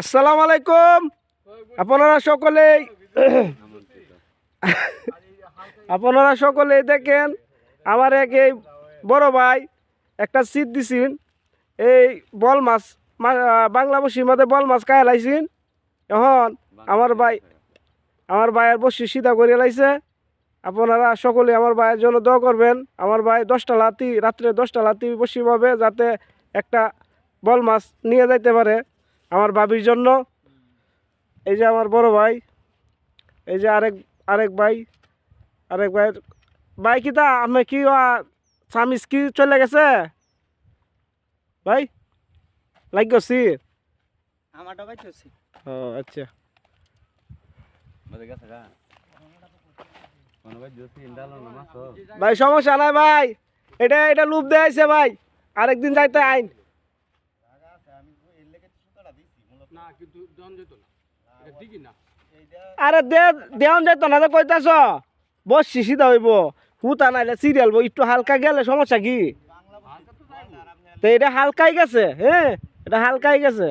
আসসালামু আলাইকুম। আপনারা সকলেই আপনারা সকলেই দেখেন আমার এক এই বড় ভাই একটা সিট দিছিন। এই বল মাছ বাংলা বসির মধ্যে বল মাছ খাই লাইছিন। এখন আমার ভাই আমার ভাইয়ের বসি সিধা করে লাইছে। আপনারা সকলে আমার ভাইয়ের জন্য দোয়া করবেন। আমার ভাই দশটা লাতি রাত্রে দশটা লাতি বসি পাবে যাতে একটা বল মাছ নিয়ে যাইতে পারে আমার বাবির জন্য। এই যে আমার বড় ভাই এই যে আরেক আরেক ভাই আরেক ভাই ভাই কি তা? আমি কি স্বামীস কি চলে গেছে? ভাই লাগছি আমারটা পাইতেছি ও আচ্ছা। ভাই সমস্যা নাই ভাই। এটা এটা লুপ দেয়াইছে ভাই। আরেকদিন যাইতে আইন না কিন্তু জন যেত না এটা ঠিকই না আরে দে দেওয়ান যাইতো না যে কইতাছ? বস শিশিদা হইব। হুতা নাইলে সিরিয়াল একটু হালকা গেলে সমস্যা কি? তো এটা হালকাই গেছে হ্যাঁ? এটা হালকাই গেছে।